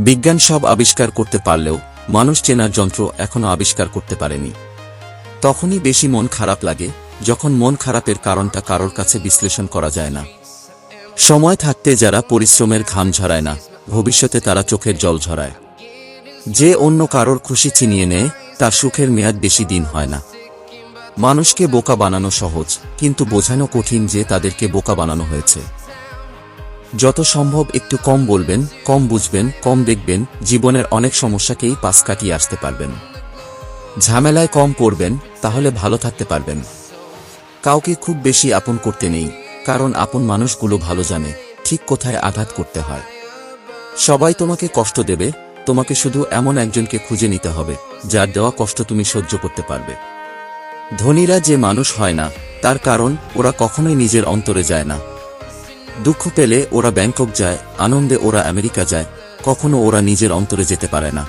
বিজ্ঞান সব আবিষ্কার করতে পারলেও মানুষ চেনার যন্ত্র এখনও আবিষ্কার করতে পারেনি। তখনই বেশি মন খারাপ লাগে, যখন মন খারাপের কারণটা কারোর কাছে বিশ্লেষণ করা যায় না। সময় থাকতে যারা পরিশ্রমের ঘাম ঝরায় না, ভবিষ্যতে তারা চোখের জল ঝরায়। যে অন্য কারোর খুশি চিনিয়ে নেয়, তার সুখের মেয়াদ বেশি দিন হয় না। মানুষকে বোকা বানানো সহজ, কিন্তু বোঝানো কঠিন যে তাদেরকে বোকা বানানো হয়েছে। যত সম্ভব একটু কম বলবেন, কম বুঝবেন, কম দেখবেন, জীবনের অনেক সমস্যাকেই পাশ কাটিয়ে আসতে পারবেন। ঝামেলায় কম পড়বেন, তাহলে ভালো থাকতে পারবেন। কাউকে খুব বেশি আপন করতে নেই, কারণ আপন মানুষগুলো ভালো জানে, ঠিক কোথায় আঘাত করতে হয়। সবাই তোমাকে কষ্ট দেবে, তোমাকে শুধু এমন একজনকে খুঁজে নিতে হবে, যার দেওয়া কষ্ট তুমি সহ্য করতে পারবে। ধনীরা যে মানুষ হয় না, তার কারণ ওরা কখনোই নিজের অন্তরে যায় না। দুঃখ পেলে ওরা ব্যাংকক যায়, আনন্দে ওরা আমেরিকা যায়, কখনো ওরা নিজের অন্তরে যেতে পারে না।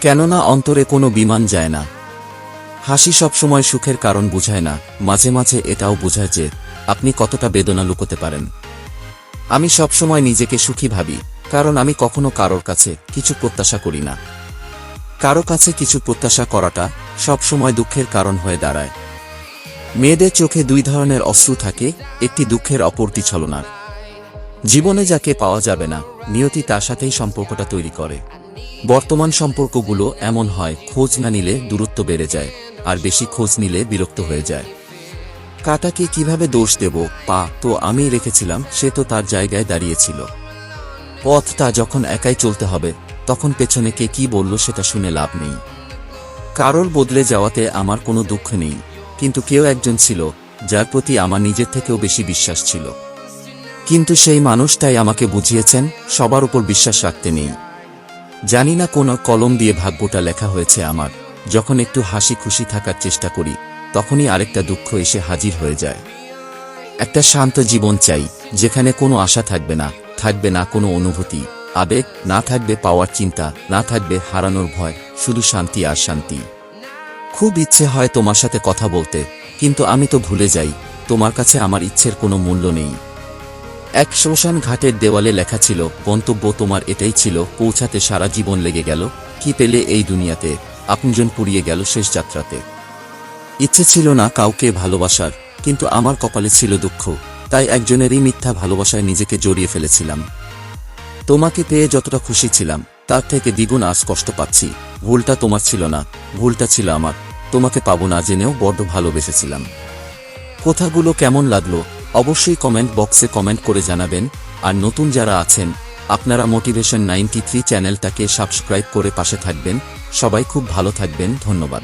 কেননা অন্তরে কোনো বিমান যায় না। হাসি সবসময় সুখের কারণ বুঝায় না, মাঝে মাঝে এটাও বোঝায় যে, আপনি কতটা বেদনা লুকোতে পারেন। আমি সবসময় নিজেকে সুখী ভাবি, কারণ আমি কখনো কারোর কাছে কিছু প্রত্যাশা করি না। কারও কাছে কিছু প্রত্যাশা করাটা সবসময় দুঃখের কারণ হয়ে দাঁড়ায়। মেয়েদের চোখে দুই ধরনের অশ্রু থাকে, একটি দুঃখের, অপরটি ছলনার। জীবনে যাকে পাওয়া যাবে না, নিয়তি তার সাথেই সম্পর্কটা তৈরি করে। বর্তমান সম্পর্কগুলো এমন হয়, খোঁজ না নিলে দূরত্ব বেড়ে যায়, আর বেশি খোঁজ নিলে বিরক্ত হয়ে যায়। কাটাকে কীভাবে দোষ দেব? পা তো আমি রেখেছিলাম, সে তো তার জায়গায় দাঁড়িয়েছিল। পথটা যখন একাই চলতে হবে, তখন পেছনে কে কি বলল সেটা শুনে লাভ নেই। কারোর বদলে যাওয়াতে আমার কোনো দুঃখ নেই। কিন্তু কেউ একজন ছিল, যার প্রতি আমার নিজের থেকেও বেশি বিশ্বাস ছিল। কিন্তু সেই মানুষটাই আমাকে বুঝিয়েছেন, সবার উপর বিশ্বাস রাখতে নেই। জানি না কোন কলম দিয়ে ভাগ্যটা লেখা হয়েছে আমার। যখন একটু হাসি খুশি থাকার চেষ্টা করি, তখনই আরেকটা দুঃখ এসে হাজির হয়ে যায়। একটা শান্ত জীবন চাই, যেখানে কোনো আশা থাকবে না থাকবে না কোনো অনুভূতি, আবেগ, না থাকবে পাওয়ার চিন্তা, না থাকবে হারানোর ভয়, শুধু শান্তি আর শান্তি। খুব ইচ্ছে হয় তোমার সাথে কথা বলতে, কিন্তু আমি তো ভুলে যাই, তোমার কাছে আমার ইচ্ছের কোনো মূল্য নেই। এক শ্মশান ঘাটের দেওয়ালে লেখা ছিল, গন্তব্য তোমার এটাই ছিল, পৌঁছাতে সারা জীবন লেগে গেল, কি পেলে এই দুনিয়াতে, আপনজন পুড়িয়ে গেল শেষ যাত্রাতে। ইচ্ছে ছিল না কাউকে ভালোবাসার, কিন্তু আমার কপালে ছিল দুঃখ, তাই একজনেরই মিথ্যা ভালোবাসায় নিজেকে জড়িয়ে ফেলেছিলাম। তোমাকে পেয়ে যতটা খুশি ছিলাম, তার থেকে দ্বিগুণ আজ কষ্ট পাচ্ছি, ভুলটা তোমার ছিল না, ভুলটা ছিল আমার। তোমাকে পাবো না জেনেও বড্ড ভালোবেসেছিলাম। কথাগুলো কেমন লাগল, অবশ্যই কমেন্ট বক্সে কমেন্ট করে জানাবেন। আর নতুন যারা আছেন, আপনারা মোটিভেশন নাইনটি চ্যানেলটাকে সাবস্ক্রাইব করে পাশে থাকবেন। সবাই খুব ভালো থাকবেন, ধন্যবাদ।